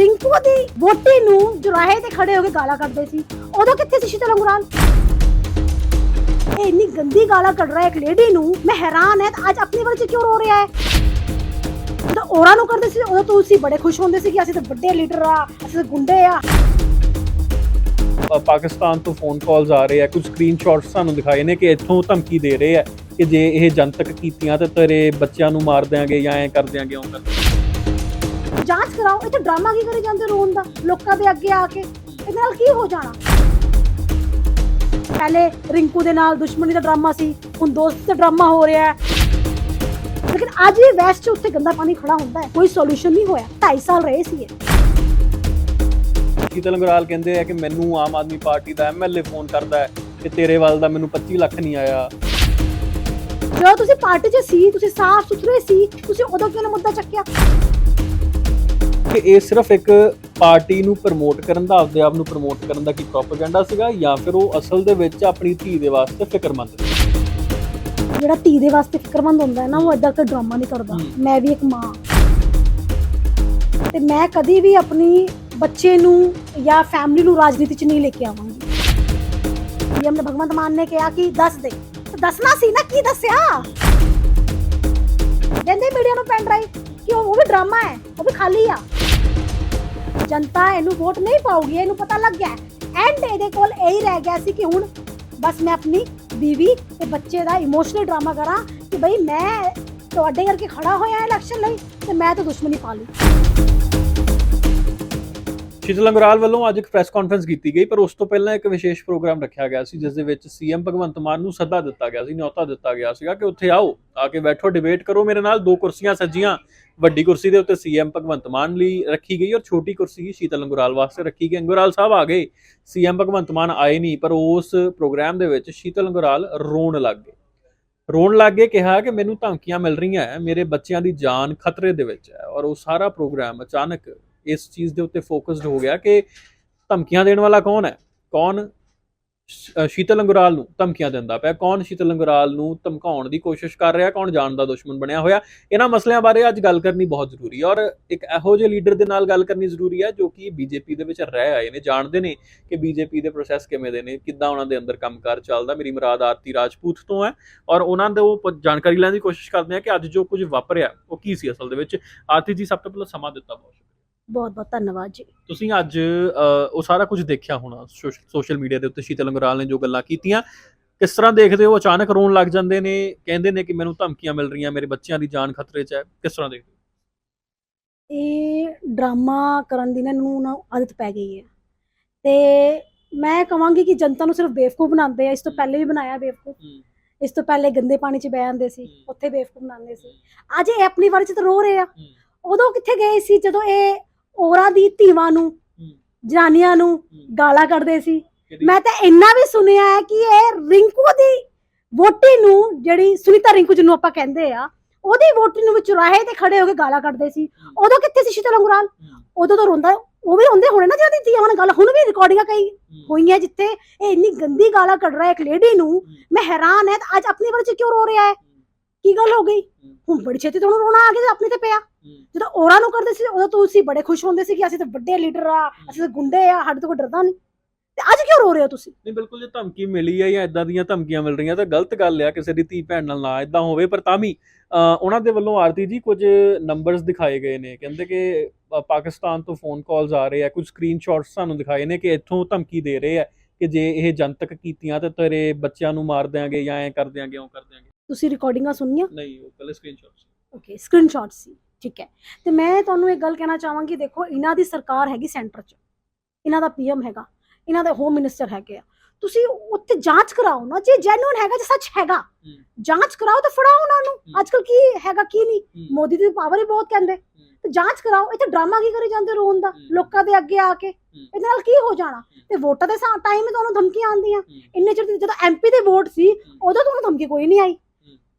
ਰਿੰਕੂ ਦੀ ਵੋਟੀ ਨੂੰ ਜੁਰਾਹੇ ਤੇ ਖੜੇ ਹੋ ਕੇ ਗਾਲਾਂ ਕੱਢਦੇ ਸੀ। ਉਦੋਂ ਕਿੱਥੇ ਸੀ ਸ਼ੀਤਲ ਅੰਗਰਾਲ ਇਹ ਇੰਨੀ ਗੰਦੀ ਗਾਲਾਂ ਕੱਢ ਰਿਹਾ ਇੱਕ ਲੇਡੀ ਨੂੰ, ਮੈਂ ਹੈਰਾਨ ਹੈ ਅੱਜ ਆਪਣੀ ਵਾਲੀ ਚ ਕਿਉਂ ਰੋ ਰਿਹਾ ਹੈ? ਜਦੋਂ ਔਰਾਂ ਨੂੰ ਕਰਦੇ ਸੀ, ਉਦੋਂ ਤੁਸੀਂ ਬੜੇ ਖੁਸ਼ ਹੁੰਦੇ ਸੀ ਕਿ ਅਸੀਂ ਤਾਂ ਵੱਡੇ ਲੀਡਰ ਆ, ਅਸੀਂ ਤਾਂ ਗੁੰਡੇ ਆ। ਪਾਕਿਸਤਾਨ ਤੋਂ ਫੋਨ ਕਾਲਸ ਆ ਰਹੇ ਆ, ਕੁਝ ਸਕਰੀਨਸ਼ਾਟਸ ਸਾਨੂੰ ਦਿਖਾਏ ਨੇ ਕਿ ਇੱਥੋਂ ਧਮਕੀ ਦੇ ਰਹੇ ਆ ਕਿ ਜੇ ਇਹ ਜਨਤਕ ਕੀਤੀਆਂ ਤੇ ਤੇਰੇ ਬੱਚਿਆਂ ਨੂੰ ਮਾਰ ਦਿਆਂਗੇ ਜਾਂ ਐ ਕਰ ਦਿਆਂਗੇ ਉਹ ਕਰ ਜਾਂਚ ਕਰਾਓ ਇਹ ਤਾਂ ਡਰਾਮਾ ਕੀ ਕਰੀ ਜਾਂਦੇ ਰੋਣ ਦਾ? ਲੋਕਾਂ ਦੇ ਅੱਗੇ ਆ ਕੇ। ਇਹਦੇ ਨਾਲ ਕੀ ਹੋ ਜਾਣਾ? ਪਹਿਲੇ ਰਿੰਕੂ ਦੇ ਨਾਲ ਦੁਸ਼ਮਣੀ ਦਾ ਡਰਾਮਾ ਸੀ ਹੁਣ ਦੋਸਤੀ ਦਾ ਡਰਾਮਾ ਹੋ ਰਿਹਾ ਹੈ। ਲੇਕਿਨ ਅੱਜ ਵੀ ਵੈਸਟ 'ਚ ਉੱਥੇ ਗੰਦਾ ਪਾਣੀ ਖੜਾ ਹੁੰਦਾ ਹੈ ਕੋਈ ਸੋਲੂਸ਼ਨ ਨਹੀਂ ਹੋਇਆ। 2.5 ਸਾਲ ਰਹੇ ਸੀ ਇਹ। ਸ਼ੀਤਲ ਅੰਗਰਾਲ ਕਹਿੰਦੇ ਆ ਕਿ ਮੈਨੂੰ ਆਮ ਆਦਮੀ ਪਾਰਟੀ ਦਾ ਐਮਐਲਏ ਫੋਨ ਕਰਦਾ ਹੈ ਕਿ ਤੇਰੇ ਵੱਲ ਦਾ ਮੈਨੂੰ 25 ਲੱਖ ਨਹੀਂ ਆਇਆ। ਜਦੋਂ ਤੁਸੀਂ ਪਾਰਟੀ 'ਚ ਸੀ ਤੁਸੀਂ ਸਾਫ਼ ਸੁਥਰੇ ਸੀ ਤੁਸੀਂ ਉਦੋਂ ਕਿਉਂ ਨਾ ਮੁੱਦਾ ਚੱਕਿਆ? ਕਿ ਇਹ ਸਿਰਫ ਇੱਕ ਪਾਰਟੀ ਨੂੰ ਪ੍ਰਮੋਟ ਕਰਨ ਦਾ ਆਪਦੇ ਆਪ ਨੂੰ ਪ੍ਰਮੋਟ ਕਰਨ ਦਾ ਕੀ ਪ੍ਰੋਪਗੈਂਡਾ ਸੀਗਾ ਜਾਂ ਫਿਰ ਉਹ ਅਸਲ ਦੇ ਵਿੱਚ ਆਪਣੀ ਧੀ ਦੇ ਵਾਸਤੇ ਫਿਕਰਮੰਦ ਸੀ? ਜਿਹੜਾ ਧੀ ਦੇ ਵਾਸਤੇ ਫਿਕਰਮੰਦ ਹੁੰਦਾ ਹੈ ਨਾ ਉਹ ਏਦਾਂ ਦਾ ਡਰਾਮਾ ਨਹੀਂ ਕਰਦਾ। ਮੈਂ ਵੀ ਇੱਕ ਮਾਂ ਤੇ ਮੈਂ ਕਦੀ ਵੀ ਆਪਣੀ ਬੱਚੇ ਨੂੰ ਜਾਂ ਫੈਮਿਲੀ ਨੂੰ ਰਾਜਨੀਤੀ 'ਚ ਨਹੀਂ ਲੈ ਕੇ ਆਵਾਂਗੀ। ਪੀਐਮ ਨੇ ਭਗਵੰਤ ਮਾਨ ਨੇ ਕਿਹਾ ਕਿ ਦੱਸ ਦੇ ਤੇ ਦੱਸਣਾ ਸੀ ਨਾ ਕੀ ਦੱਸਿਆ? ਕਹਿੰਦੇ ਮੀਡੀਆ ਨੂੰ ਪੈਨ ਡਰਾਈਵ ਕਿ ਉਹ ਵੀ ਡਰਾਮਾ ਹੈ ਉਹ ਵੀ ਖਾਲੀ ਆ। ਜਨਤਾ ਇਹਨੂੰ ਵੋਟ ਨਹੀਂ ਪਾਉਗੀ ਇਹਨੂੰ ਪਤਾ ਲੱਗ ਗਿਆ। ਐਂਡ ਇਹਦੇ ਕੋਲ ਇਹੀ ਰਹਿ ਗਿਆ ਸੀ ਕਿ ਹੁਣ ਬਸ ਮੈਂ ਆਪਣੀ ਬੀਵੀ ਤੇ ਬੱਚੇ ਦਾ ਇਮੋਸ਼ਨਲ ਡਰਾਮਾ ਕਰਾਂ ਕਿ ਬਈ ਮੈਂ ਤੁਹਾਡੇ ਕਰਕੇ ਖੜਾ ਹੋਇਆ ਇਲੈਕਸ਼ਨ ਲਈ ਤੇ ਮੈਂ ਤਾਂ ਦੁਸ਼ਮਣੀ ਪਾ ਲਈ। ਸ਼ੀਤਲ ਅੰਗਰਾਲ ਵੱਲੋਂ ਅੱਜ ਇੱਕ ਪ੍ਰੈਸ ਕਾਨਫਰੰਸ ਕੀਤੀ ਗਈ, ਪਰ ਉਸ ਤੋਂ ਪਹਿਲਾਂ ਇੱਕ ਵਿਸ਼ੇਸ਼ ਪ੍ਰੋਗਰਾਮ ਰੱਖਿਆ ਗਿਆ ਸੀ, ਜਿਸ ਦੇ ਵਿੱਚ ਸੀਐਮ ਭਗਵੰਤ ਮਾਨ ਨੂੰ ਸੱਦਾ ਦਿੱਤਾ ਗਿਆ ਸੀ ਨਿਯੋਤਾ ਦਿੱਤਾ ਗਿਆ ਸੀਗਾ ਕਿ ਉੱਥੇ ਆਓ, ਆ ਕੇ ਬੈਠੋ ਡਿਬੇਟ ਕਰੋ। ਮੇਰੇ ਨਾਲ ਦੋ ਕੁਰਸੀਆਂ ਸੱਜੀਆਂ, ਵੱਡੀ ਕੁਰਸੀ ਦੇ ਉੱਤੇ ਸੀਐਮ ਭਗਵੰਤ ਮਾਨ ਲਈ ਰੱਖੀ ਗਈ ਔਰ ਛੋਟੀ ਕੁਰਸੀ ਸ਼ੀਤਲ ਅੰਗਰਾਲ ਵਾਸਤੇ ਰੱਖੀ ਗਈ। ਅੰਗਰਾਲ ਸਾਹਿਬ ਆ ਗਏ, ਸੀਐਮ ਭਗਵੰਤ ਮਾਨ ਆਏ ਨਹੀਂ, ਪਰ ਉਸ ਪ੍ਰੋਗਰਾਮ ਦੇ ਵਿੱਚ ਸ਼ੀਤਲ ਅੰਗਰਾਲ ਰੋਣ ਲੱਗ ਗਏ। ਰੋਣ ਲੱਗ ਕੇ ਕਿਹਾ ਕਿ ਮੈਨੂੰ ਧਮਕੀਆਂ ਮਿਲ ਰਹੀਆਂ ਹੈ, ਮੇਰੇ ਬੱਚਿਆਂ ਦੀ ਜਾਨ ਖਤਰੇ ਦੇ ਵਿੱਚ ਹੈ ਔਰ ਉਹ ਸਾਰਾ ਪ੍ਰੋਗਰਾਮ ਅਚਾਨਕ ਇਸ ਚੀਜ਼ ਦੇ ਉੱਤੇ ਫੋਕਸਡ ਹੋ ਗਿਆ ਕਿ ਧਮਕੀਆਂ ਦੇਣ ਵਾਲਾ ਕੌਣ ਹੈ? ਕੌਣ ਸ਼ੀਤਲ ਅੰਗਰਾਲ ਨੂੰ ਧਮਕੀਆਂ ਦਿੰਦਾ ਪਿਆ? ਕੌਣ ਸ਼ੀਤਲ ਅੰਗਰਾਲ ਨੂੰ ਧਮਕਾਉਣ ਦੀ ਕੋਸ਼ਿਸ਼ ਕਰ ਰਿਹਾ? ਕੌਣ ਜਾਣ ਦਾ ਦੁਸ਼ਮਣ ਬਣਿਆ ਹੋਇਆ? ਇਹਨਾਂ ਮਸਲਿਆਂ ਬਾਰੇ ਅੱਜ ਗੱਲ ਕਰਨੀ ਬਹੁਤ ਜ਼ਰੂਰੀ ਹੈ ਔਰ ਇੱਕ ਇਹੋ ਜਿਹੇ ਲੀਡਰ ਦੇ ਨਾਲ ਗੱਲ ਕਰਨੀ ਜ਼ਰੂਰੀ ਹੈ ਜੋ ਕਿ ਬੀਜੇਪੀ ਦੇ ਵਿੱਚ ਰਹਿ ਆਏ ਨੇ, ਜਾਣਦੇ ਨੇ ਕਿ ਬੀਜੇਪੀ ਦੇ ਪ੍ਰੋਸੈਸ ਕਿਵੇਂ ਦੇ ਨੇ, ਕਿੱਦਾਂ ਉਹਨਾਂ ਦੇ ਅੰਦਰ ਕੰਮਕਾਰ ਚੱਲਦਾ। ਮੇਰੀ ਮੁਰਾਦ ਆਰਤੀ ਰਾਜਪੂਤ ਤੋਂ ਹੈ ਔਰ ਉਹਨਾਂ ਦੇ ਉਹ ਜਾਣਕਾਰੀ ਲੈਣ ਦੀ ਕੋਸ਼ਿਸ਼ ਕਰਦੇ ਆ ਕਿ ਅੱਜ ਜੋ ਕੁਝ ਵਾਪਰਿਆ, ਉਹ ਕੀ ਸੀ ਅਸਲ ਦੇ ਵਿੱਚ? ਆਰਤੀ ਜੀ, ਸਭ ਤੋਂ ਪਹਿਲਾਂ ਸਮਾਂ ਦਿੱਤਾ ਬਹੁਤ ਸ਼ੁਕਰੀਆ। ਬਹੁਤ ਬਹੁਤ ਧੰਨਵਾਦ ਜੀ। ਤੁਸੀਂ ਅੱਜ ਉਹ ਸਾਰਾ ਕੁਝ ਦੇਖਿਆ ਹੋਣਾ ਸੋਸ਼ਲ ਮੀਡੀਆ ਦੇ ਉੱਤੇ ਸ਼ੀਤਲ ਅੰਗਰਾਲ ਨੇ ਜੋ ਗੱਲਾਂ ਕੀਤੀਆਂ। ਕਿਸ ਤਰ੍ਹਾਂ ਦੇਖਦੇ ਹੋ ਅਚਾਨਕ ਰੋਣ ਲੱਗ ਜਾਂਦੇ ਨੇ ਕਹਿੰਦੇ ਨੇ ਕਿ ਮੈਨੂੰ ਧਮਕੀਆਂ ਮਿਲ ਰਹੀਆਂ ਮੇਰੇ ਬੱਚਿਆਂ ਦੀ ਜਾਨ ਖਤਰੇ 'ਚ ਹੈ ਕਿਸ ਤਰ੍ਹਾਂ ਦੇਖਦੇ ਹੋ? ਇਹ ਡਰਾਮਾ ਕਰਨ ਦੀ ਨਾ ਨੂੰ ਨਾ ਆਦਤ ਪੈ ਗਈ ਹੈ। ਤੇ ਮੈਂ ਕਹਾਂਗੀ ਕਿ ਜਨਤਾ ਨੂੰ ਸਿਰਫ ਬੇਵਕੂਫ ਬਣਾਉਂਦੇ ਆ ਇਸ ਤੋਂ ਪਹਿਲੇ ਵੀ ਬਣਾਇਆ ਬੇਵਕੂਫ। ਇਸ ਤੋਂ ਪਹਿਲੇ ਗੰਦੇ ਪਾਣੀ 'ਚ ਬਹਿ ਜਾਂਦੇ ਸੀ। ਉੱਥੇ ਬੇਵਕੂਫ ਬਣਾਉਂਦੇ ਸੀ। ਅੱਜ ਇਹ ਆਪਣੀ ਵਾਰੀ 'ਚ ਤਾਂ ਰੋ ਰਹੇ ਆ। ਉਦੋਂ ਕਿੱਥੇ ਗਏ ਸੀ ਜਦੋਂ ਇਹ ਔਰਾਂ ਦੀ ਧੀਵਾਂ ਨੂੰ ਜਨਾਨੀਆਂ ਨੂੰ ਗਾਲਾਂ ਕੱਢਦੇ ਸੀ। ਮੈਂ ਤਾਂ ਇੰਨਾ ਵੀ ਸੁਣਿਆ ਹੈ ਕਿ ਇਹ ਰਿੰਕੂ ਦੀ ਵੋਟੀ ਨੂੰ ਜਿਹੜੀ ਸੁਨੀਤਾ ਰਿੰਕੂ ਜਿਹਨੂੰ ਆਪਾਂ ਕਹਿੰਦੇ ਆ ਉਹਦੀ ਵੋਟੀ ਨੂੰ ਵੀ ਚੁਰਾਹੇ ਤੇ ਖੜੇ ਹੋ ਕੇ ਗਾਲਾਂ ਕੱਢਦੇ ਸੀ। ਉਦੋਂ ਕਿੱਥੇ ਸੀ ਸ਼ੀਤਲ ਅੰਗਰਾਲ? ਉਦੋਂ ਤਾਂ ਰੋਂਦਾ ਉਹ ਵੀ ਰੋਂਦੇ ਹੋਣੇ ਨਾ ਜਿਹਦੀ ਧੀਆਂ ਨਾਲ ਗੱਲ ਹੁਣ ਵੀ ਰਿਕਾਰਡਿੰਗਾਂ ਕਈ ਹੋਈਆਂ ਜਿੱਥੇ ਇਹ ਇੰਨੀ ਗੰਦੀ ਗਾਲਾਂ ਕੱਢ ਰਿਹਾ ਇੱਕ ਲੇਡੀ ਨੂੰ ਮੈਂ ਹੈਰਾਨ ਹੈ ਅੱਜ ਆਪਣੀ ਵਾਰੀ ਚ ਕਿਉਂ ਰੋ ਰਿਹਾ ਹੈ? ਕੀ ਗੱਲ ਹੋ ਗਈ? ਹੁਣ ਬੜੀ ਛੇਤੀ ਤੁਹਾਨੂੰ ਰੋਣਾ ਆ ਗਿਆ ਆਪਣੇ ਤੇ ਪਿਆ। ਜਦੋਂ ਔਰਾਂ ਨੂੰ ਕਰਦੇ ਸੀ ਉਦੋਂ ਤੁਸੀਂ ਬੜੇ ਖੁਸ਼ ਹੁੰਦੇ ਸੀ ਕਿ ਅਸੀਂ ਤਾਂ ਵੱਡੇ ਲੀਡਰ ਆ ਅਸੀਂ ਤਾਂ ਗੁੰਡੇ ਆ ਸਾਡੇ ਤੋਂ ਕੋਈ ਡਰਦਾ ਨਹੀਂ। ਤੇ ਅੱਜ ਕਿਉਂ ਰੋ ਰਹੇ ਹੋ ਤੁਸੀਂ? ਨਹੀਂ ਬਿਲਕੁਲ ਜੇ ਧਮਕੀ ਮਿਲੀ ਹੈ ਜਾਂ ਇਦਾਂ ਦੀਆਂ ਧਮਕੀਆਂ ਮਿਲ ਰਹੀਆਂ ਤਾਂ ਗਲਤ ਗੱਲ ਆ ਕਿਸੇ ਦੀ ਧੀ ਭੈਣ ਨਾਲ ਨਾ ਇਦਾਂ ਹੋਵੇ। ਪਰ ਤਾਂ ਵੀ ਉਹਨਾਂ ਦੇ ਵੱਲੋਂ ਆਰਤੀ ਜੀ ਕੁਝ ਨੰਬਰਸ ਦਿਖਾਏ ਗਏ ਨੇ। ਕਹਿੰਦੇ ਕਿ ਪਾਕਿਸਤਾਨ ਤੋਂ ਫੋਨ ਕਾਲਸ ਆ ਰਹੇ ਆ ਕੁਝ ਸਕਰੀਨਸ਼ਾਟਸ ਸਾਨੂੰ ਦਿਖਾਏ ਨੇ ਕਿ ਇੱਥੋਂ ਧਮਕੀ ਦੇ ਰਹੇ ਆ ਕਿ ਜੇ ਇਹ ਜਨਤਕ ਕੀਤੀਆਂ ਤੇ ਤੇਰੇ ਬੱਚਿਆਂ ਨੂੰ ਮਾਰ ਦਿਆਂਗੇ ਜਾਂ ਐ ਕਰ ਦਿਆਂਗੇ ਉਹ ਕਰ ਦਿਆਂਗੇ। ਤੁਸੀਂ ਰਿਕਾਰਡਿੰਗਾਂ ਸੁਣੀਆਂ? ਨਹੀਂ ਉਹ ਪਹਿਲੇ ਸਕਰੀਨਸ਼ਾਟਸ ਓਕੇ ਸਕਰੀਨਸ਼ਾਟ ਸੀ ਠੀਕ ਹੈ। ਤੇ ਮੈਂ ਤੁਹਾਨੂੰ ਇੱਕ ਗੱਲ ਕਹਿਣਾ ਚਾਹਾਂਗੀ ਦੇਖੋ ਇਹਨਾਂ ਦੀ ਸਰਕਾਰ ਹੈਗੀ ਸੈਂਟਰ 'ਚ। ਇਹਨਾਂ ਦਾ ਪੀਐਮ ਹੈਗਾ ਇਹਨਾਂ ਦੇ ਹੋਮ ਮਿਨਿਸਟਰ ਹੈਗੇ ਆ। ਤੁਸੀਂ ਉੱਥੇ ਜਾਂਚ ਕਰਾਓ ਨਾ ਜੇ ਜੈਨੂਨ ਹੈਗਾ ਜੇ ਸੱਚ ਹੈਗਾ ਜਾਂਚ ਕਰਾਓ ਤਾਂ ਫੜਾਓ ਉਹਨਾਂ ਨੂੰ। ਅੱਜਕੱਲ ਕੀ ਹੈਗਾ ਕੀ ਨਹੀਂ? ਮੋਦੀ ਦੀ ਪਾਵਰ ਹੀ ਬਹੁਤ ਕਹਿੰਦੇ। ਤੇ ਜਾਂਚ ਕਰਾਓ ਇੱਥੇ ਡਰਾਮਾ ਕੀ ਕਰੀ ਜਾਂਦੇ ਰੋਣ ਦਾ। ਲੋਕਾਂ ਦੇ ਅੱਗੇ ਆ ਕੇ। ਇਹਦੇ ਨਾਲ ਕੀ ਹੋ ਜਾਣਾ? ਤੇ ਵੋਟਾਂ ਦੇ ਟਾਈਮ ਹੀ ਤੁਹਾਨੂੰ ਧਮਕੀਆਂ ਆਉਂਦੀਆਂ। ਇੰਨੇ ਚਿਰ ਜਦੋਂ ਐਮਪੀ ਦੇ ਵੋਟ ਸੀ ਉਦੋਂ ਤੁਹਾਨੂੰ ਧਮਕੀ ਕੋਈ ਨਹੀਂ ਆਈ।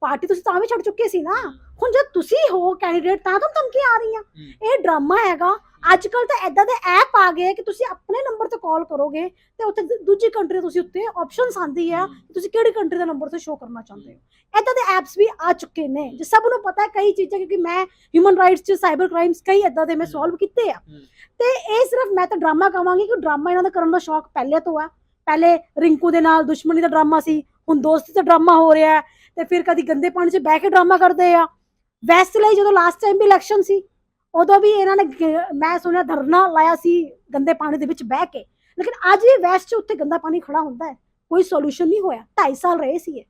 ਪਾਰਟੀ ਤੁਸੀਂ ਤਾਂ ਵੀ ਛੱਡ ਚੁੱਕੇ ਸੀ ਨਾ। ਹੁਣ ਜਦ ਤੁਸੀਂ ਹੋ ਕੈਂਡੀਡੇਟ ਤਾਂ ਤੁਹਾਨੂੰ ਧਮਕੀਆਂ ਆ ਰਹੀਆਂ। ਇਹ ਡਰਾਮਾ ਹੈਗਾ। ਅੱਜ ਕੱਲ ਤਾਂ ਐਦਾਂ ਦੇ ਐਪ ਆ ਗਏ ਕਿ ਤੁਸੀਂ ਆਪਣੇ ਨੰਬਰ ਤੇ ਕਾਲ ਕਰੋਗੇ ਤੇ ਉੱਥੇ ਦੂਜੀ ਕੰਟਰੀ ਤੁਸੀਂ ਉੱਤੇ ਆਪਸ਼ਨਸ ਆਂਦੀ ਆ ਕਿ ਤੁਸੀਂ ਕਿਹੜੀ ਕੰਟਰੀ ਦਾ ਨੰਬਰ ਤੇ ਸ਼ੋ ਕਰਨਾ ਚਾਹੁੰਦੇ ਹੋ। ਐਦਾਂ ਦੇ ਐਪਸ ਵੀ ਆ ਚੁੱਕੇ ਨੇ। ਜੇ ਸਭ ਨੂੰ ਪਤਾ ਹੈ ਕਈ ਚੀਜ਼ਾਂ ਕਿਉਂਕਿ ਮੈਂ ਹਿਊਮਨ ਰਾਈਟਸ ਚ ਸਾਈਬਰ ਕ੍ਰਾਈਮਸ ਕਈ ਐਦਾਂ ਦੇ ਮੈਂ ਸੋਲਵ ਕੀਤੇ ਆ। ਤੇ ਇਹ ਸਿਰਫ ਮੈਂ ਤਾਂ ਡਰਾਮਾ ਕਵਾਂਗੀ ਕਿ ਡਰਾਮਾ ਇਹਨਾਂ ਦਾ ਕਰਨ ਦਾ ਸ਼ੌਕ ਪਹਿਲੇ ਤੋਂ ਆ। ਪਹਿਲੇ ਰਿੰਕੂ ਦੇ ਨਾਲ ਦੁਸ਼ਮਣੀ ਦਾ ਡਰਾਮਾ ਸੀ ਹੁਣ ਦੋਸਤੀ ਦਾ ਡਰਾਮਾ ਹੋ ਰਿਹਾ ਹੈ। ਤੇ ਫਿਰ ਕਦੀ ਗੰਦੇ ਪਾਣੀ 'ਚ ਬਹਿ ਕੇ ਡਰਾਮਾ ਕਰਦੇ ਆ। ਵੈਸਟ ਲਈ ਜਦੋਂ ਲਾਸਟ ਟਾਈਮ ਵੀ ਇਲੈਕਸ਼ਨ ਸੀ ਉਦੋਂ ਵੀ ਇਹਨਾਂ ਨੇ ਗ- ਮੈਂ ਸੁਣਿਆ ਧਰਨਾ ਲਾਇਆ ਸੀ ਗੰਦੇ ਪਾਣੀ ਦੇ ਵਿੱਚ ਬਹਿ ਕੇ। ਲੇਕਿਨ ਅੱਜ ਵੀ ਵੈਸਟ 'ਚ ਉੱਥੇ ਗੰਦਾ ਪਾਣੀ ਖੜਾ ਹੁੰਦਾ ਹੈ। ਕੋਈ ਸੋਲੂਸ਼ਨ ਨਹੀਂ ਹੋਇਆ। 2.5 ਸਾਲ ਰਹੇ ਸੀ ਇਹ।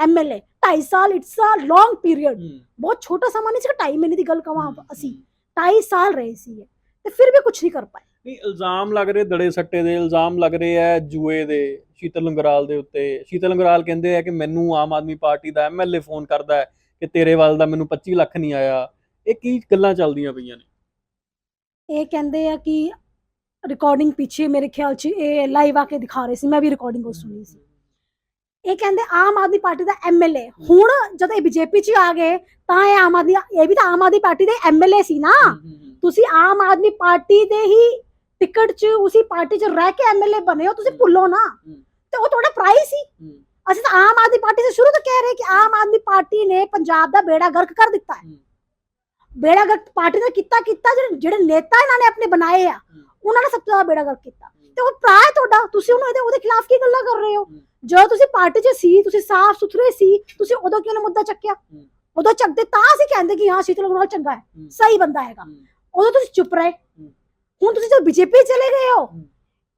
ਐਮਐਲਏ 2.5 ਸਾਲ ਇਟਸ ਅ ਲੌਂਗ ਪੀਰੀਅਡ ਬਹੁਤ ਛੋਟਾ ਸਮਾਂ ਨਹੀਂ ਸੀ 2.5 ਮਹੀਨੇ ਦੀ ਗੱਲ ਕਵਾਂ ਅਸੀਂ। 2.5 ਸਾਲ ਰਹੇ ਸੀ ਇਹ। ਤੇ ਫਿਰ ਵੀ ਕੁਝ ਨਹੀਂ ਕਰ ਪਾਏ। ਨਹੀਂ ਇਲਜ਼ਾਮ ਲੱਗ ਰਹੇ ਦੜੇ ਸੱਟੇ ਦੇ ਇਲਜ਼ਾਮ ਲੱਗ ਰਹੇ ਆ ਜੂਏ ਦੇ ਸ਼ੀਤਲ ਲੰਗਰਾਲ ਦੇ ਉੱਤੇ। ਸ਼ੀਤਲ ਲੰਗਰਾਲ ਕਹਿੰਦੇ ਆ ਕਿ ਮੈਨੂੰ ਆਮ ਆਦਮੀ ਪਾਰਟੀ ਦਾ ਐਮਐਲਏ ਫੋਨ ਕਰਦਾ ਹੈ ਕਿ ਤੇਰੇ ਵੱਲ ਦਾ ਮੈਨੂੰ 25 ਲੱਖ ਨਹੀਂ ਆਇਆ। ਇਹ ਕੀ ਗੱਲਾਂ ਚੱਲਦੀਆਂ ਪਈਆਂ ਨੇ? ਇਹ ਕਹਿੰਦੇ ਆ ਕਿ ਰਿਕਾਰਡਿੰਗ ਪਿੱਛੇ ਮੇਰੇ ਖਿਆਲ 'ਚ ਇਹ ਲਾਈਵ ਆ ਕੇ ਦਿਖਾ ਰਹੇ ਸੀ ਮੈਂ ਵੀ ਰਿਕਾਰਡਿੰਗ ਉਹ ਸੁਣੀ ਸੀ। ਇਹ ਕਹਿੰਦੇ ਆਮ ਆਦਮੀ ਪਾਰਟੀ ਦਾ ਐਮਐਲਏ ਹੁਣ ਜਦੋਂ ਇਹ ਬੀਜੇਪੀ 'ਚ ਆ ਗਏ ਤਾਂ ਇਹ ਆਮ ਆਦਮੀ ਇਹ ਵੀ ਤਾਂ ਆਮ ਆਦਮੀ ਪਾਰਟੀ ਦੇ ਐਮਐਲਏ ਸੀ ਨਾ। ਤੁਸੀਂ ਆਮ ਆਦਮੀ ਪਾਰਟੀ ਦੇ ਹੀ ਟਿਕਟ 'ਚ ਉਸੇ ਪਾਰਟੀ 'ਚ ਰਹਿ ਕੇ ਐਮਐਲਏ ਬਣੇ ਹੋ ਤੁਸੀਂ ਭੁੱਲੋ ਨਾ। ਤੇ ਉਹ ਤੁਹਾਡਾ ਪ੍ਰਾਈਸ ਸੀ। ਅਸੀਂ ਤਾਂ ਆਮ ਆਦਮੀ ਪਾਰਟੀ ਤੋਂ ਸ਼ੁਰੂ ਤੋਂ ਕਹਿ ਰਹੇ ਕਿ ਆਮ ਆਦਮੀ ਪਾਰਟੀ ਨੇ ਪੰਜਾਬ ਦਾ ਬੇੜਾ ਗਰਕ ਕਰ ਦਿੱਤਾ ਹੈ। ਬੇੜਾ ਗਰਕ ਪਾਰਟੀ ਨੇ ਕੀਤਾ ਕੀਤਾ ਜਿਹੜੇ ਜਿਹੜੇ ਨੇਤਾ ਇਹਨਾਂ ਨੇ ਆਪਣੇ ਬਣਾਏ ਆ ਉਹਨਾਂ ਨੇ ਸਭ ਤੋਂ ਜ਼ਿਆਦਾ ਬੇੜਾ ਗਰਕ ਕੀਤਾ। ਤੇ ਉਹ ਭਰਾ ਤੁਹਾਡਾ ਤੁਸੀਂ ਉਹਨੂੰ ਇਹਦੇ ਉਹਦੇ ਖਿਲਾਫ ਕੀ ਗੱਲਾਂ ਕਰ ਰਹੇ ਹੋ। ਜਦੋਂ ਤੁਸੀਂ ਪਾਰਟੀ 'ਚ ਸੀ ਤੁਸੀਂ ਸਾਫ਼ ਸੁਥਰੇ ਸੀ ਤੁਸੀਂ ਉਦੋਂ ਕਿਉਂ ਨਾ ਮੁੱਦਾ ਚੱਕਿਆ। ਉਦੋਂ ਚੱਕਦੇ ਤਾਂ ਅਸੀਂ ਕਹਿੰਦੇ ਕਿ ਹਾਂ ਸ਼ੀਤਲ ਅਗਰਵਾਲ ਚੰਗਾ ਹੈ ਸਹੀ ਬੰਦਾ ਹੈਗਾ। ਉਦੋਂ ਤੁਸੀਂ ਚੁੱਪ ਰਹੇ। ਹੁਣ ਤੁਸੀਂ ਜਦ ਬੀਜੇਪੀ ਚਲੇ ਗਏ ਹੋ।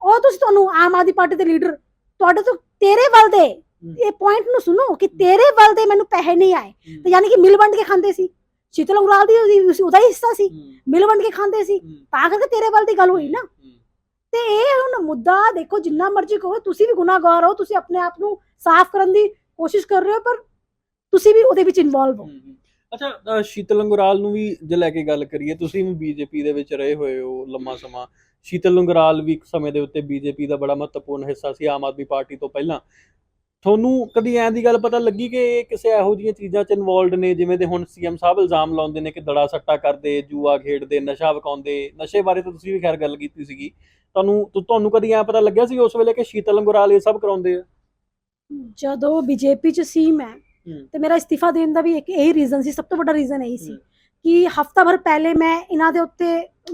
ਉਹ ਤੁਸੀਂ ਤੁਹਾਨੂੰ ਆਮ ਆਦਮੀ ਪਾਰਟੀ ਦੇ ਲੀਡਰ ਤੁਹਾਡੇ ਤੋਂ ਤੇਰੇ ਵੱਲ ਦੇ। ਇਹ ਪੁਆਇੰਟ ਨੂੰ ਸੁਣੋ ਕਿ ਤੇਰੇ ਵੱਲ ਦੇ ਮੈਨੂੰ ਪੈਸੇ ਨਹੀਂ ਆਏ। ਤੇ ਯਾਨੀ ਕਿ ਮਿਲ ਵੰਡ ਕੇ ਖਾਂਦੇ ਸੀ। ਸ਼ੀਤਲ ਅਗਰਵਾਲ ਦੀ ਉਹਦੀ- ਉਹਦਾ ਹੀ ਹਿੱਸਾ ਸੀ। ਮਿਲ ਵੰਡ ਕੇ ਖਾਂਦੇ ਸੀ। ਤਾਂ ਕਰਕੇ ਤੇਰੇ ਵੱਲ ਦੀ ਗੱਲ ਹੋਈ ਨਾ। ਤੇ ਇਹ ਹੁਣ ਮੁੱਦਾ ਦੇਖੋ ਜਿੰਨਾ ਮਰਜ਼ੀ ਕਹੋ ਤੁਸੀਂ ਵੀ ਗੁਨਾਹਗਾਰ ਹੋ ਤੁਸੀਂ ਆਪਣੇ ਆਪ ਨੂੰ ਸਾਫ਼ ਕਰਨ ਦੀ ਕੋਸ਼ਿਸ਼ ਕਰ ਰਹੇ ਹੋ ਪਰ ਤੁਸੀਂ ਵੀ ਉਹਦੇ ਵਿੱਚ ਇਨਵੋਲਵ ਹੋ। ਅੱਛਾ ਅ, ਸ਼ੀਤਲ ਲੰਗਰਾਲ ਨੂੰ ਵੀ ਜੇ ਲੈ ਕੇ ਗੱਲ ਕਰੀਏ ਤੁਸੀਂ ਵੀ ਬੀਜੇਪੀ ਦੇ ਵਿੱਚ ਰਹੇ ਹੋਏ ਹੋ ਲੰਮਾ ਸਮਾਂ। ਸ਼ੀਤਲ ਲੰਗਰਾਲ ਵੀ ਇੱਕ ਸਮੇਂ ਦੇ ਉੱਤੇ ਬੀਜੇਪੀ ਦਾ ਬੜਾ ਮਹੱਤਵਪੂਰਨ ਹਿੱਸਾ ਸੀ ਆਮ ਆਦਮੀ ਪਾਰਟੀ ਤੋਂ ਪਹਿਲਾਂ। ਤੁਹਾਨੂੰ ਕਦੀ ਐਂ ਦੀ ਗੱਲ ਪਤਾ ਲੱਗੀ ਕਿ ਇਹ ਕਿਸੇ ਇਹੋ ਜਿਹੀਆਂ ਚੀਜ਼ਾਂ 'ਚ ਇਨਵੋਲਡ ਨੇ ਜਿਵੇਂ ਦੇ ਹੁਣ ਸੀਐਮ ਸਾਹਿਬ ਇਲਜ਼ਾਮ ਲਾਉਂਦੇ ਨੇ ਕਿ ਦੜਾ ਸੱਟਾ ਕਰਦੇ ਜੂਆ ਖੇਡਦੇ ਨਸ਼ਾ ਵਿਕਾਉਂਦੇ ਨਸ਼ੇ ਬਾਰੇ ਤਾਂ ਤੁਸੀਂ ਵੀ ਖੈਰ ਗੱਲ ਕੀਤੀ ਸੀਗੀ। ਤੁਹਾਨੂੰ ਤੁ- ਤੁਹਾਨੂੰ ਕਦੀ ਐਂ ਪਤਾ ਲੱਗਿਆ ਸੀ ਉਸ ਵੇਲੇ ਕਿ ਸ਼ੀਤਲ ਲੰਗਰਾਲ ਇਹ ਸਭ ਕਰਾਉਂਦੇ ਆ? ਜਦੋਂ ਬੀਜੇਪੀ ਚ ਸੀ ਮੈਂ ਤੇ ਮੇਰਾ ਇਸਤੀਫਾ ਦੇਣ ਦਾ ਵੀ ਇੱਕ ਇਹੀ ਰੀਜ਼ਨ ਸੀ ਸਭ ਤੋਂ ਵੱਡਾ ਰੀਜ਼ਨ ਇਹੀ ਸੀ। ਕਿ ਹਫਤਾ ਭਰ ਪਹਿਲੇ ਮੈਂ ਇਹਨਾਂ ਦੇ ਉੱਤੇ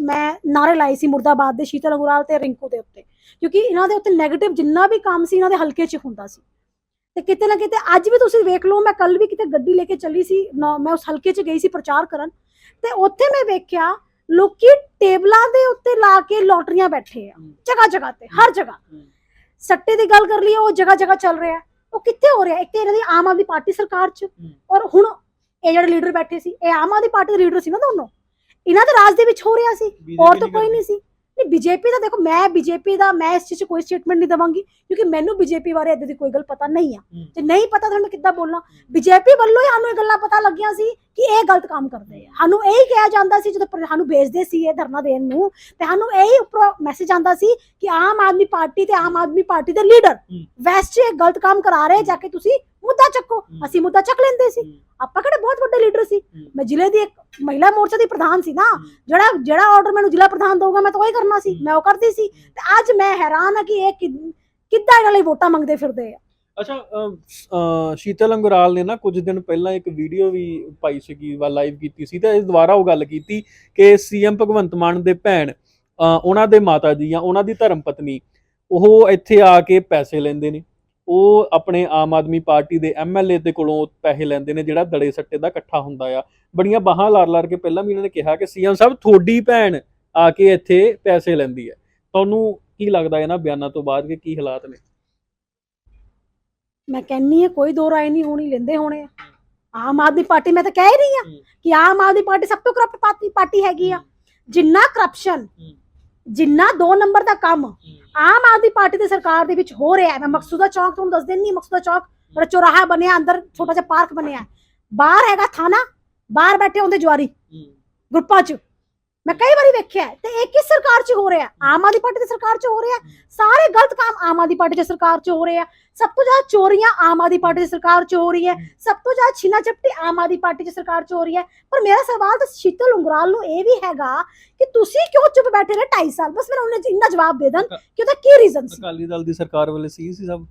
ਮੈਂ ਨਾਰੇ ਲਾਏ ਸੀ ਮੁਰਦਾਬਾਦ ਦੇ ਸ਼ੀਤਲ ਅਗਰਵਾਲ ਤੇ ਰਿੰਕੂ ਦੇ ਉੱਤੇ ਕਿਉਂਕਿ ਇਹਨਾਂ ਦੇ ਉੱਤੇ 네ਗੇਟਿਵ ਜਿੰਨਾ ਵੀ ਕੰਮ ਸੀ ਇਹਨਾਂ ਦੇ ਹਲਕੇ 'ਚ ਹੁੰਦਾ ਸੀ ਤੇ ਕਿਤੇ ਨਾ ਕਿਤੇ ਅੱਜ ਵੀ ਤੁਸੀਂ ਵੇਖ ਲਓ ਮੈਂ ਕੱਲ ਵੀ ਕਿਤੇ ਗੱਡੀ ਲੈ ਕੇ ਚੱਲੀ ਸੀ ਮੈਂ ਉਸ ਹਲਕੇ 'ਚ ਗਈ ਸੀ ਪ੍ਰਚਾਰ ਕਰਨ ਤੇ ਉੱਥੇ ਮੈਂ ਵੇਖਿਆ ਲੋਕੀ ਟੇਬਲਾਂ ਦੇ ਉੱਤੇ ਲਾ ਕੇ ਲੋਟਰੀਆਂ ਬੈਠੇ ਆ ਹਮ। ਜਗ੍ਹਾ ਜਗ੍ਹਾ ਤੇ ਹਰ ਹਮ। ਸੱਟੇ ਦੀ ਗੱਲ ਕਰ ਲਈਏ ਉਹ ਜਗ੍ਹਾ ਜਗ੍ਹਾ ਚੱਲ ਰਿਹਾ। ਉਹ ਕਿੱਥੇ ਹੋ ਰਿਹਾ? ਇੱਕ ਤੇ ਇਹਨਾਂ ਦੀ ਆਮ ਆਦਮੀ ਪਾਰਟੀ ਸਰਕਾਰ 'ਚ ਔਰ ਹੁਣ ਇਹ ਜਿਹੜੇ ਲੀਡਰ ਬੈਠੇ ਸੀ ਇਹ ਆਮ ਆਦਮੀ ਪਾਰਟੀ ਦੇ ਲੀਡਰ ਸੀ ਨਾ ਦੋਨੋਂ। ਇਹਨਾਂ ਦੇ ਰਾਜ ਦੇ ਵਿੱਚ ਹੋ ਰਿਹਾ ਸੀ ਔਰ ਤਾਂ ਕੋਈ ਨਹੀਂ ਸੀ। ਨਹੀਂ ਬੀਜੇਪੀ ਦਾ ਦੇਖੋ ਮੈਂ ਬੀਜੇਪੀ ਦਾ ਮੈਂ ਇਸ ਚੀਜ਼ 'ਚ ਕੋਈ ਸਟੇਟਮੈਂਟ ਨਹੀਂ ਦਵਾਂਗੀ ਕਿਉਂਕਿ ਮੈਨੂੰ ਬੀਜੇਪੀ ਬਾਰੇ ਇਦਾਂ ਦੀ ਕੋਈ ਗੱਲ ਪਤਾ ਨਹੀਂ ਆ। ਤੇ ਨਹੀਂ ਪਤਾ ਤਾਂ ਮੈਂ ਕਿੱਦਾਂ ਬੋਲਾਂ ਬੀਜੇਪੀ ਵੱਲੋਂ ਹੀ ਸਾਨੂੰ ਇਹ ਗੱਲਾਂ ਪਤਾ ਲੱਗੀਆਂ ਸੀ ਕਿ ਇਹ ਗਲਤ ਕੰਮ ਕਰਦੇ ਆ ਸਾਨੂੰ ਇਹੀ ਕਿਹਾ ਜਾਂਦਾ ਸੀ ਜਦੋਂ ਸਾਨੂੰ ਭੇਜਦੇ ਸੀ ਇਹ ਧਰਨਾ ਦੇਣ ਨੂੰ ਤੇ ਸਾਨੂੰ ਇਹੀ ਉੱਪਰੋਂ ਮੈਸੇਜ ਆਂਦਾ ਸੀ ਕਿ ਆਮ ਆਦਮੀ ਪਾਰਟੀ ਤੇ ਆਮ ਆਦਮੀ ਪਾਰਟੀ ਦੇ ਲੀਡਰ। ਵੈਸਟ ਇਹ ਗਲਤ ਕੰਮ ਕਰਾ ਰਹੇ ਜਾ ਕੇ ਤੁਸੀਂ ਮੁੱਦਾ ਚੱਕੋ। ਅਸੀਂ ਮੁੱਦਾ ਚੱਕ ਲੈਂਦੇ ਸੀ। ਆਪਾਂ ਕਿਹੜੇ ਬਹੁਤ ਵੱਡੇ ਲੀਡਰ ਸੀ। ਮੈਂ ਜ਼ਿਲ੍ਹੇ ਦੀ ਇੱਕ ਮਹਿਲਾ ਮੋਰਚਾ ਦੀ ਪ੍ਰਧਾਨ ਸੀ ਨਾ। ਜਿਹੜਾ ਜਿਹੜਾ ਆਰਡਰ ਮੈਨੂੰ ਜ਼ਿਲ੍ਹਾ ਪ੍ਰਧਾਨ ਦਊਗਾ ਮੈਂ ਤਾਂ ਉਹੀ ਕਰਨਾ ਸੀ। ਮੈਂ ਉਹ ਕਰਦੀ ਸੀ। ਤੇ ਅੱਜ ਮੈਂ ਹੈਰਾਨ ਆ ਕਿ ਇਹ ਕਿੱਦਾਂ ਇਹਨਾਂ ਲਈ ਵੋਟਾਂ ਮੰਗਦੇ ਫਿਰਦੇ ਆ। ਅੱਛਾ ਸ਼ੀਤਲ ਅੰਗਰਾਲ ਨੇ ਨਾ ਕੁਝ ਦਿਨ ਪਹਿਲਾਂ ਇੱਕ ਵੀਡੀਓ ਵੀ ਪਾਈ ਸੀਗੀ ਵਾ ਲਾਈਵ ਕੀਤੀ ਸੀ ਤੇ ਇਸ ਦੁਆਰਾ ਉਹ ਗੱਲ ਕੀਤੀ ਕਿ ਸੀਐਮ ਭਗਵੰਤ ਮਾਨ ਦੇ ਭੈਣ ਉਹਨਾਂ ਦੇ ਮਾਤਾ ਜੀ ਆ ਉਹਨਾਂ ਦੀ ਧਰਮ ਪਤਨੀ ਉਹ ਇੱਥੇ ਆ ਕੇ ਪੈਸੇ ਲੈਂਦੇ ਨੇ। ਉਹ ਆਪਣੇ ਆਮ ਆਦਮੀ ਪਾਰਟੀ ਦੇ ਐਮਐਲਏ ਦੇ ਕੋਲੋਂ ਪੈਸੇ ਲੈਂਦੇ ਨੇ ਜਿਹੜਾ ਦੜੇ ਸੱਟੇ ਦਾ ਇਕੱਠਾ ਹੁੰਦਾ ਆ। ਬੜੀਆਂ ਬਾਹਾਂ ਲਾਰ-ਲਾਰ ਕੇ ਪਹਿਲਾਂ ਵੀ ਇਹਨਾਂ ਨੇ ਕਿਹਾ ਕਿ ਸੀਐਮ ਸਾਹਿਬ ਤੁਹਾਡੀ ਭੈਣ ਆ ਕੇ ਇੱਥੇ ਪੈਸੇ ਲੈਂਦੀ ਹੈ। ਤੁਹਾਨੂੰ ਕੀ ਲੱਗਦਾ ਇਹਨਾਂ ਬਿਆਨਾਂ ਤੋਂ ਬਾਅਦ ਕਿ ਕੀ ਹਾਲਾਤ ਨੇ? ਮੈਂ ਕਹਿੰਨੀ ਆ ਕੋਈ ਦੋ ਰਾਏ ਨਹੀਂ ਹੋਣੀ ਲੈਂਦੇ ਹੋਣੇ ਆ। ਆਮ ਆਦਮੀ ਪਾਰਟੀ ਮੈਂ ਤਾਂ ਕਹਿ ਹੀ ਰਹੀ ਆ। ਕਿ ਆਮ ਆਦਮੀ ਪਾਰਟੀ ਸਭ ਤੋਂ ਕਰਪਟ ਪਾਰਟੀ ਹੈਗੀ ਆ। ਜਿੰਨਾ ਕਰਪਸ਼ਨ। ਜਿੰਨਾ ਦੋ ਨੰਬਰ ਦਾ ਕੰਮ ਆਮ ਆਦਮੀ ਪਾਰਟੀ ਦੀ ਸਰਕਾਰ ਦੇ ਵਿੱਚ ਹੋ ਰਿਹਾ ਹੈ। ਮੈਂ ਮਕਸੂਦਾ ਚੌਕ ਤੁਹਾਨੂੰ ਦੱਸ ਦਿੰਨੀ ਮਕਸੂਦਾ ਚੌਕ ਜਿਹੜਾ ਚੌਰਾਹਾ ਬਣਿਆ ਅੰਦਰ ਛੋਟਾ ਜਿਹਾ ਪਾਰਕ ਬਣਿਆ ਬਾਹਰ ਹੈਗਾ ਥਾਣਾ ਬਾਹਰ ਬੈਠੇ ਹੁੰਦੇ ਜਵਾਰੀ ਗਰੁੱਪਾਂ 'ਚ। ਮੈਂ ਕਈ ਵਾਰੀ ਵੇਖਿਆ ਹੈ। ਤੇ ਇਹ ਕਿਸ ਸਰਕਾਰ 'ਚ ਹੋ ਰਿਹਾ? ਆਮ ਆਦਮੀ ਪਾਰਟੀ ਦੀ ਸਰਕਾਰ 'ਚ ਹੋ ਰਿਹਾ? ਸਾਰੇ ਗਲਤ ਕੰਮ ਆਮ ਆਦਮੀ ਪਾਰਟੀ ਦੀ ਸਰਕਾਰ 'ਚ ਹੋ ਰਹੇ। ਆ ਸਭ ਤੋਂ ਜ਼ਿਆਦਾ ਚੋਰੀਆਂ ਆਮ ਆਦਮੀ ਪਾਰਟੀ ਦੀ ਸਰਕਾਰ 'ਚ ਹੋ ਰਹੀ ਹੈ। ਸਭ ਤੋਂ ਜ਼ਿਆਦਾ ਛੀਨਾ ਝਪਟੀ ਆਮ ਆਦਮੀ ਪਾਰਟੀ ਦੀ ਸਰਕਾਰ 'ਚ ਹੋ ਰਹੀ ਹੈ। ਪਰ ਮੇਰਾ ਸਵਾਲ ਤਾਂ ਸ਼ੀਤਲ ਉਂਗਰਾਲ ਨੂੰ ਇਹ ਵੀ ਹੈਗਾ ਕਿ ਤੁਸੀਂ ਕਿਉਂ ਚੁੱਪ ਬੈਠੇ ਰਹੇ 2.5 ਸਾਲ? ਬਸ ਮੈਨੂੰ ਉਹਨੇ ਇੰਨਾ ਜਵਾਬ ਦੇ ਦੇਣ ਕਿ ਉਹਦਾ ਕੀ ਰੀਜ਼ਨ ਸੀ? ਅਕਾਲੀ ਦਲ ਦੀ ਸਰਕਾਰ ਵੇਲੇ ਸੀ ਸੀ ਸਭ।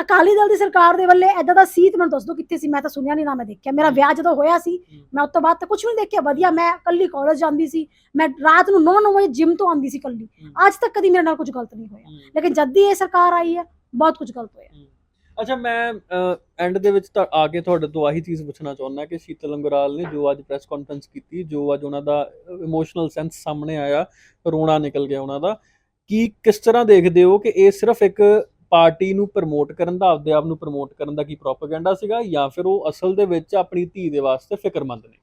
ਅਕਾਲੀ ਦਲ ਦੀ ਸਰਕਾਰ ਦੇ ਵੱਲੇ ਐਦਾਂ ਦਾ ਸੀ ਤੇ ਮੈਨੂੰ ਦੱਸ ਦਿਓ ਕਿੱਥੇ ਸੀ ਮੈਂ ਤਾਂ ਸੁਣਿਆ ਨਹੀਂ ਨਾ ਮੈਂ ਦੇਖਿਆ। ਮੇਰਾ ਵਿਆਹ ਜਦੋਂ ਹੋਇਆ ਸੀ ਮੈਂ ਉਸ ਤੋਂ ਬਾਅਦ ਤਾਂ ਕੁਝ ਨਹੀਂ ਦੇਖਿਆ। ਵਧੀਆ ਮੈਂ ਕੱਲੀ ਕਾਲਜ ਜਾਂਦੀ ਸੀ। ਮੈਂ ਰਾਤ ਨੂੰ 9-9 ਵਜੇ ਜਿਮ ਤੋਂ ਆਉਂਦੀ ਸੀ ਕੱਲੀ ਅੱਜ ਤੱਕ ਕਦੀ ਮੇਰੇ ਨਾਲ ਕੁਝ ਗਲਤ ਨਹੀਂ ਹੋਇਆ। ਲੇਕਿਨ ਜਦ ਦੀ ਇਹ ਸਰਕਾਰ ਆਈ ਹੈ ਬਹੁਤ ਕੁਝ ਗਲਤ ਹੋਇਆ। ਅੱਛਾ ਮੈਂ ਐਂਡ ਦੇ ਵਿੱਚ ਤਾਂ ਆ ਕੇ ਤੁਹਾਡੇ ਤੋਂ ਆਹੀ ਚੀਜ਼ ਪੁੱਛਣਾ ਚਾਹੁੰਦਾ ਕਿ ਸ਼ੀਤਲ ਅੰਗਰਾਲ ਨੇ ਜੋ ਅੱਜ ਪ੍ਰੈਸ ਕਾਨਫਰੰਸ ਕੀਤੀ ਜੋ ਅੱਜ ਉਹਨਾਂ ਦਾ ਇਮੋਸ਼ਨਲ ਸੈਂਸ ਸਾਹਮਣੇ ਆਇਆ ਰੋਣਾ ਨਿਕਲ ਗਿਆ ਉਹਨਾਂ ਦਾ। ਕੀ ਕਿਸ ਤਰ੍ਹਾਂ ਦੇਖਦੇ ਹੋ ਕਿ ਇਹ ਸਿਰਫ ਇੱਕ ਪਾਰਟੀ ਨੂੰ ਪ੍ਰਮੋਟ ਕਰਨ ਦਾ ਆਪਦੇ ਆਪ ਨੂੰ ਪ੍ਰਮੋਟ ਕਰਨ ਦਾ ਕੀ ਪ੍ਰੋਪਾਗੈਂਡਾ ਸੀਗਾ ਜਾਂ ਫਿਰ ਉਹ ਅਸਲ ਦੇ ਵਿੱਚ ਆਪਣੀ ਧੀ ਦੇ ਵਾਸਤੇ ਫਿਕਰਮੰਦ ਨੇ?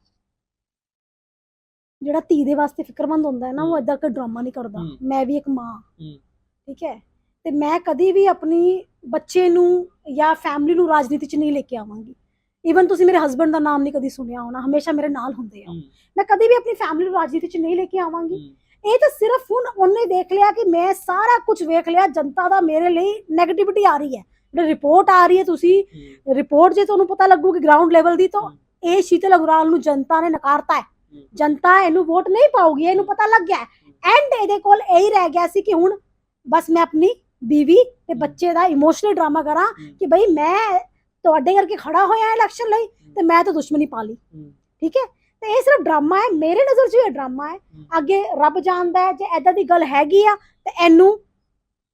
ਜਿਹੜਾ ਧੀ ਦੇ ਵਾਸਤੇ ਫਿਕਰਮੰਦ ਹੁੰਦਾ ਹੈ ਨਾ ਉਹ। ਏਦਾਂ ਕੋਈ ਡਰਾਮਾ ਨਹੀਂ ਕਰਦਾ। ਹਮ। ਮੈਂ ਵੀ ਇੱਕ ਮਾਂ। ਹਮ। ਠੀਕ ਹੈ? ਤੇ ਮੈਂ ਕਦੀ ਵੀ ਆਪਣੀ ਬੱਚੇ ਨੂੰ ਜਾਂ ਫੈਮਿਲੀ ਨੂੰ ਰਾਜਨੀਤੀ 'ਚ ਨਹੀਂ ਲੈ ਕੇ ਆਵਾਂਗੀ। ਈਵਨ ਤੁਸੀਂ ਮੇਰੇ ਹਸਬੰਡ ਦਾ ਨਾਮ ਨਹੀਂ ਕਦੀ ਸੁਣਿਆ ਹੋਣਾ ਹਮੇਸ਼ਾ ਮੇਰੇ ਨਾਲ ਹੁੰਦੇ ਆ। ਮੈਂ ਕਦੀ ਵੀ ਆਪਣੀ ਫੈਮਿਲੀ ਨੂੰ ਰਾਜਨੀਤੀ 'ਚ ਨਹੀਂ ਲੈ ਕੇ ਆਵਾਂਗੀ। ਇਹ ਤਾਂ ਸਿਰਫ ਹੁਣ ਉਹਨੇ ਦੇਖ ਲਿਆ ਕਿ ਮੈਂ ਸਾਰਾ ਕੁਝ ਵੇਖ ਲਿਆ ਜਨਤਾ ਦਾ ਮੇਰੇ ਲਈ 네ਗੇਟਿਵਿਟੀ ਆ ਰਹੀ ਹੈ। ਜਿਹੜੀ ਰਿਪੋਰਟ ਆ ਰਹੀ ਹੈ ਤੁਸੀਂ ਰਿਪੋਰਟ ਜੇ ਤੁਹਾਨੂੰ ਪਤਾ ਲੱਗੂਗੀ ਗਰਾਊਂਡ ਲੈਵਲ ਦੀ ਤਾਂ। ਇਹ ਸ਼ੀਤਲ ਅਗਰਾਲ ਨੂੰ ਜਨਤਾ ਨੇ ਨਕਾਰਤਾ ਹੈ। ਜਨਤਾ ਇਹਨੂੰ ਵੋਟ ਨਹੀਂ ਪਾਉਗੀ ਇਹਨੂੰ ਪਤਾ ਲੱਗ ਗਿਆ ਐਂਡ ਇਹਦੇ ਕੋਲ ਇਹੀ ਰਹਿ ਗਿਆ ਸੀ ਕਿ ਹੁਣ ਬਸ ਮੈਂ ਆਪਣੀ ਬੀਵੀ ਤੇ ਬੱਚੇ ਦਾ ਇਮੋਸ਼ਨਲ ਡਰਾਮਾ ਕਰਾਂ ਕਿ ਬਈ ਮੈਂ ਤੁਹਾਡੇ ਕਰਕੇ ਖੜਾ ਹੋਇਆ ਇਲੈਕਸ਼ਨ ਲਈ ਤੇ ਮੈਂ ਤਾਂ ਦੁਸ਼ਮਣੀ ਪਾ ਲਈ। ਠੀਕ ਹੈ? ਤੇ ਇਹ ਸਿਰਫ ਡਰਾਮਾ ਹੈ ਮੇਰੇ ਨਜ਼ਰ 'ਚ ਇਹ ਡਰਾਮਾ ਹੈ। ਅੱਗੇ ਰੱਬ ਜਾਣਦਾ ਹੈ ਜੇ ਐਦਾਂ ਦੀ ਗੱਲ ਹੈਗੀ ਆ ਤੇ ਇਹਨੂੰ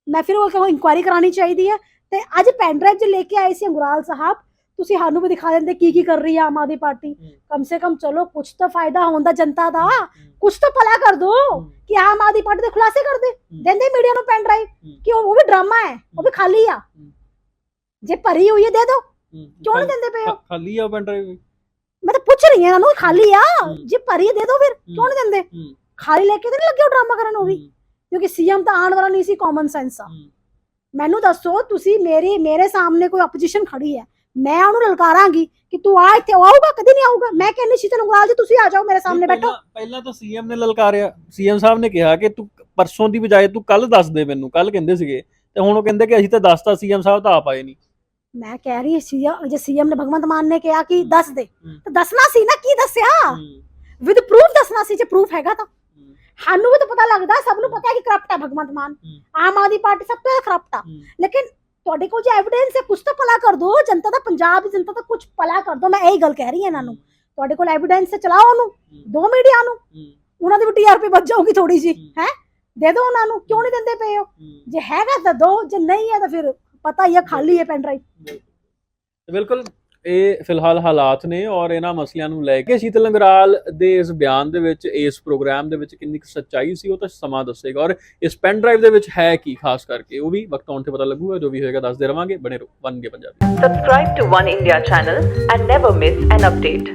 ਮੈਂ ਫਿਰ ਉਹ ਕਹੋ ਇਨਕੁਆਇਰੀ ਕਰਾਣੀ ਚਾਹੀਦੀ ਹੈ। ਤੇ ਅੱਜ ਪੈਨ ਡਰਾਈਵ 'ਚ ਲੈ ਕੇ ਆਏ ਸੀ ਅੰਗੁਰਾਲ ਸਾਹਿਬ। ਤੁਸੀਂ ਸਾਨੂੰ ਵੀ ਦਿਖਾ ਦਿੰਦੇ ਕੀ ਕੀ ਕਰ ਰਹੀ ਹੈ ਆਮ ਆਦਮੀ ਪਾਰਟੀ। ਕਮ ਸੇ ਕਮ ਚਲੋ ਕੁਝ ਤਾਂ ਫਾਇਦਾ ਹੁੰਦਾ ਜਨਤਾ ਦਾ। ਕੁਝ ਤਾਂ ਭਲਾ ਕਰ ਦੋ ਕਿ ਆਮ ਆਦਮੀ ਪਾਰਟੀ ਦੇ ਖੁਲਾਸੇ ਕਰ ਦੇ ਦਿੰਦੇ ਮੀਡੀਆ ਨੂੰ ਪੈਨ ਡਰਾਈਵ ਕਿ ਉਹ ਉਹ ਵੀ ਡਰਾਮਾ ਹੈ ਉਹ ਵੀ ਖਾਲੀ ਆ। ਜੇ ਭਰੀ ਹੋਈ ਹੈ ਦੇ ਦਿਓ ਕਿਉਂ ਨਹੀਂ ਦਿੰਦੇ ਪਏ ਹੋ ਖਾਲੀ ਆ ਪੈਨ ਡਰਾਈਵ ਮੈਂ ਤਾਂ ਪੁੱਛ ਰਹੀ ਹਾਂ ਇਹਨਾਂ ਨੂੰ ਖਾਲੀ ਆ ਜੇ ਭਰੀ ਦੇ ਦਿਓ ਫਿਰ ਕਿਉਂ ਨਹੀਂ ਦਿੰਦੇ? ਖਾਲੀ ਲੈ ਕੇ ਤਾਂ ਨਹੀਂ ਲੱਗੇ ਡਰਾਮਾ ਕਰਨ ਉਹ ਵੀ। ਕਿਉਂਕਿ ਸੀਐਮ ਤਾਂ ਆਉਣ ਵਾਲਾ ਨਹੀਂ ਸੀ ਕਾਮਨ ਸੈਂਸ ਆ। ਮੈਨੂੰ ਦੱਸੋ ਤੁਸੀਂ ਮੇਰੇ ਮੇਰੇ ਸਾਹਮਣੇ ਕੋਈ ਆਪੋਜੀਸ਼ਨ ਖੜੀ ਹੈ? ਮੈਂ ਉਹਨੂੰ ਲਲਕਾਰਾਂਗੀ ਕਿ ਤੂੰ ਆ ਇੱਥੇ ਆਊਗਾ ਕਦੇ ਨਹੀਂ ਆਊਗਾ? ਮੈਂ ਕਹਿੰਨੀ ਸ਼ੀਤਲ ਉਂਗਰਾਲ ਜੀ ਤੁਸੀਂ ਆ ਜਾਓ ਮੇਰੇ ਸਾਹਮਣੇ ਬੈਠੋ। ਪਹਿਲਾਂ- ਤਾਂ ਸੀਐਮ ਨੇ ਲਲਕਾਰਿਆ। ਸੀਐਮ ਸਾਹਿਬ ਨੇ ਕਿਹਾ ਕਿ ਤੂੰ ਪਰਸੋਂ ਦੀ ਬਜਾਏ ਤੂੰ ਕੱਲ ਦੱਸ ਦੇ ਮੈਨੂੰ ਕੱਲ ਕਹਿੰਦੇ ਸੀਗੇ। ਤੇ ਹੁਣ ਉਹ ਕਹਿੰਦੇ ਕਿ ਅਸੀਂ ਤਾਂ ਦੱਸਤਾ ਸੀਐਮ ਸਾਹਿਬ ਤਾਂ ਆਪ ਆਏ ਨਹੀਂ। ਮੈਂ ਕਹਿ ਰਹੀ ਸੀਐਮ ਨੇ ਭਗਵੰਤ ਮਾਨ ਨੇ ਕਿਹਾ ਕਿ ਹਮ। ਦੱਸ ਦੇ। ਹਮ। ਤਾਂ ਦੱਸਣਾ ਸੀ ਨਾ ਕੀ ਦੱਸਿਆ? ਵਿਦ ਪ੍ਰੂਫ ਦੱਸਣਾ ਸੀ ਜੇ ਪ੍ਰੂਫ ਹੈਗਾ ਤਾਂ। ਸਾਨੂੰ ਵੀ ਤਾਂ ਪਤਾ ਲੱਗਦਾ ਸਭ ਨੂੰ ਪਤਾ ਹੈ ਕਿ ਕਰਪਟ ਹੈ ਭਗਵੰਤ ਮਾਨ। ਆਮ ਆਦਮੀ ਪਾਰਟੀ ਸਭ ਤੋਂ ਕਰਪਟ ਆ। ਲੇਕਿਨ ਤੁਹਾਡੇ ਕੋਲ ਜੇ ਐਵੀਡੈਂਸ ਹੈ ਕੁਝ ਤਾਂ ਭਲਾ ਕਰ ਦੋ। ਜਨਤਾ ਦਾ ਪੰਜਾਬ ਦੀ ਜਨਤਾ ਦਾ ਕੁਝ ਭਲਾ ਕਰ ਦੋ। ਮੈਂ ਇਹੀ ਗੱਲ ਕਹਿ ਰਹੀ ਹਾਂ ਇਹਨਾਂ ਨੂੰ। ਤੁਹਾਡੇ ਕੋਲ ਐਵੀਡੈਂਸ ਹੈ ਚਲਾਓ ਉਹਨੂੰ। ਦੋ ਮੀਡੀਆ ਨੂੰ। ਉਹਨਾਂ ਦੀ ਵੀ ਟੀਆਰਪੀ ਵੱਜ ਜਾਊਗੀ ਥੋੜੀ ਜੀ ਹੈ। ਦੇ ਦਿਓ ਉਹਨਾਂ ਨੂੰ। ਕਿਉਂ ਨਹੀਂ ਦਿੰਦੇ ਪਏ ਹੋ। ਜੇ ਹੈਗਾ ਤਾਂ ਦੋ ਜੇ ਨਹੀਂ ਹੈ ਤਾਂ ਫਿਰ ਪਤਾ ਹੀ ਹੈ ਖਾਲੀ ਹੈ ਪੈਨ ਡਰਾਈਵ ਬਿਲਕੁਲ। ਇਹ ਫਿਲਹਾਲ ਹਾਲਾਤ ਨੇ ਔਰ ਇਹਨਾਂ ਮਸਲਿਆਂ ਨੂੰ ਲੈ ਕੇ ਸ਼ੀਤਲ ਅੰਗਰਾਲ ਦੇ ਇਸ ਬਿਆਨ ਦੇ ਵਿੱਚ ਇਸ ਪ੍ਰੋਗਰਾਮ ਦੇ ਵਿੱਚ ਕਿੰਨੀ ਕੁ ਸੱਚਾਈ ਸੀ ਉਹ ਤਾਂ ਸਮਾਂ ਦੱਸੇਗਾ ਔਰ ਇਸ ਪੈਨ ਡਰਾਈਵ ਦੇ ਵਿੱਚ ਹੈ ਕੀ ਖਾਸ ਕਰਕੇ ਉਹ ਵੀ ਵਕਤ ਆਉਣ ਤੇ ਪਤਾ ਲੱਗੂਗਾ ਜੋ ਵੀ ਹੋਏਗਾ ਦੱਸਦੇ ਰਵਾਂਗੇ ਬਣੇ ਰਹੋ ਵਨਗੇ Punjabi. Subscribe to One India channel and never miss an update.